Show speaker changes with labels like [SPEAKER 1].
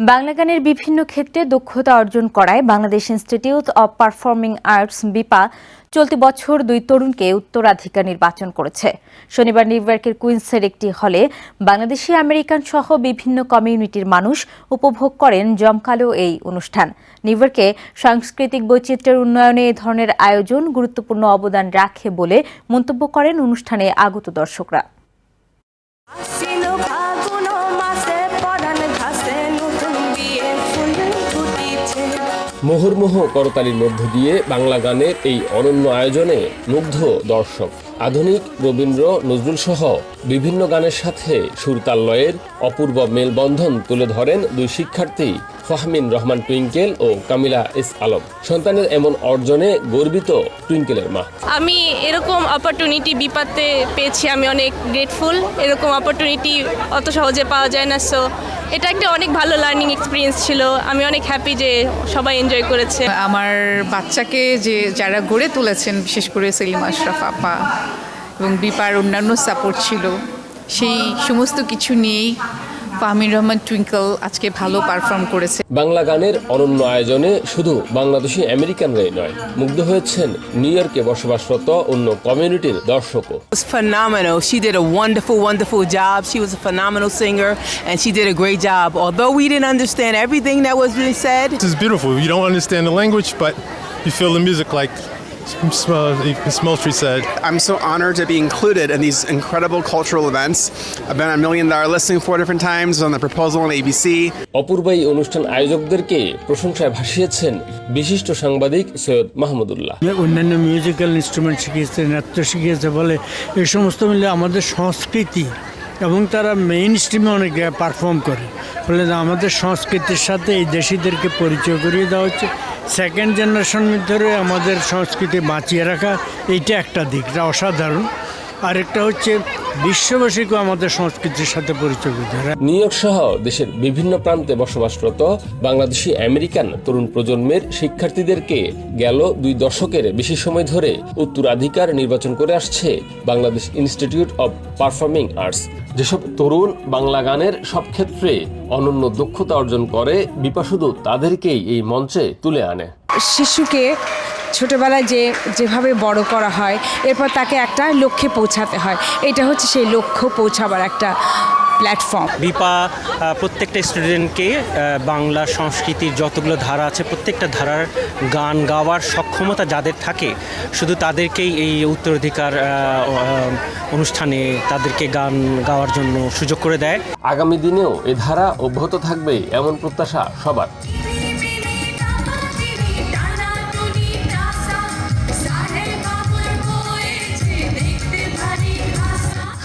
[SPEAKER 1] বাংলা গানের বিভিন্ন ক্ষেত্রে দক্ষতা অর্জন করায় Bangladesh institute of performing arts, BIPA, চলতি বছর দুই তরুণকে উত্তরাধিকার নির্বাচন করেছে। শনিবার নিউইয়র্কের কুইন্সের একটি হলে বাংলাদেশি আমেরিকান সহ বিভিন্ন কমিউনিটির মানুষ উপভোগ করেন জমকালো এই অনুষ্ঠান। নিউইয়র্কে সাংস্কৃতিক বৈচিত্র্যের উন্নয়নে এ ধরনের আয়োজন গুরুত্বপূর্ণ অবদান রাখে বলে মন্তব্য করেন অনুষ্ঠানে আগত দর্শকরা।
[SPEAKER 2] মুহুর্মুহ করতালির মধ্য দিয়ে বাংলা গানের এই অনন্য আয়োজনে মুগ্ধ দর্শক। আধুনিক রবীন্দ্র নজরুল সহ বিভিন্ন গানের সাথে সুরতাল্লয়ের অপূর্ব মেলবন্ধন তুলে ধরেন দুই শিক্ষার্থী ফাহমিন রহমান টুইঙ্কেল ও কামিলা এস আলম। সন্তানের এমন অর্জনে গর্বিত টুইঙ্কেলের মা।
[SPEAKER 3] আমি এরকম অপরচুনিটি বিপাতে পেয়েছি, আমি অনেক গ্রেটফুল এরকম অপরচুনিটি অত সহজে পাওয়া যায় না সো এটা একটা অনেক ভালো লার্নিং এক্সপিরিয়েন্স ছিল। আমি অনেক হ্যাপি যে সবাই এনজয় করেছে।
[SPEAKER 4] আমার বাচ্চাকে যে, যারা গড়ে তুলেছেন, বিশেষ করে সেলিম আশরাফ আপা এবং বিপার অন্যান্য সাপোর্ট ছিল, সেই সমস্ত কিছু নিয়েই ফাহমির রহমান টুইঙ্কল আজকে ভালো পারফর্ম করেছে
[SPEAKER 2] বাংলা গানের অনন্য আয়োজনে শুধু বাংলাদেশি আমেরিকানরাই নয় মুগ্ধ হয়েছেন নিউ ইয়র্কে বসবাসরত অন্য কমিউনিটির দর্শকও
[SPEAKER 5] phenomenal. She did a wonderful, wonderful job. She was a phenomenal singer and she did a great job. Although we didn't understand everything that was being said,
[SPEAKER 6] This is beautiful. You don't understand the language, but you feel the music like Ms. Moultrie said.
[SPEAKER 7] I'm so honored to be included in these incredible cultural events. I've been on Million Dollar Listing four different times on the proposal on ABC.
[SPEAKER 2] অপূর্ব এই অনুষ্ঠান আয়োজকদেরকে প্রশংসায় ভাসিয়েছেন বিশিষ্ট সাংবাদিক সৈয়দ মাহমুদুল্লাহ
[SPEAKER 8] অন্যান্য musical instrument শিখিয়েছে নৃত্য শিখিয়েছে বলে এই সমস্ত মিলে আমাদের সংস্কৃতি এবং তারা মেইন স্ট্রিমে অনেক পারফর্ম করে ফলে আমাদের সংস্কৃতির সাথে এই দেশিদেরকে পরিচয় করিয়ে দেওয়া হচ্ছে। সেকেন্ড জেনারেশন ধরে আমাদের সংস্কৃতি বাঁচিয়ে রাখা, এইটা একটা দিক যা অসাধারণ। আরেকটা হচ্ছে বিশ্ববাসীকেও আমাদের সংস্কৃতির সাথে পরিচয় করতে হবে।
[SPEAKER 2] নিউ ইয়র্ক সহ দেশের বিভিন্ন প্রান্তে বসবাসরত বাংলাদেশি আমেরিকান তরুণ প্রজন্মের শিক্ষার্থীদেরকে গেল দুই দশকের বেশি সময় ধরে উত্তরাধিকার নির্বাচন করে আসছে Bangladesh Institute of Performing Arts. যেসব তরুণ বাংলা গানের সব ক্ষেত্রে অনন্য দক্ষতা অর্জন করে বিপা শুধু তাদেরকেই এই মঞ্চে তুলে আনে।
[SPEAKER 9] শিশুকে ছোটবেলায় যে যেভাবে বড় করা হয় এরপর তাকে একটা লক্ষ্যে পৌঁছাতে হয়। এটা হচ্ছে সেই লক্ষ্য পৌঁছাবার একটা প্ল্যাটফর্ম
[SPEAKER 10] বিপা প্রত্যেকটা স্টুডেন্টকে বাংলা সংস্কৃতির যতগুলো ধারা আছে প্রত্যেকটা ধারার গান গাওয়ার সক্ষমতা যাদের থাকে শুধু তাদেরকেই এই উত্তরাধিকার অনুষ্ঠানে তাদেরকে গান গাওয়ার জন্য সুযোগ করে দেয়।
[SPEAKER 2] আগামী দিনেও এ ধারা অব্যাহত থাকবে এমন প্রত্যাশা সবার।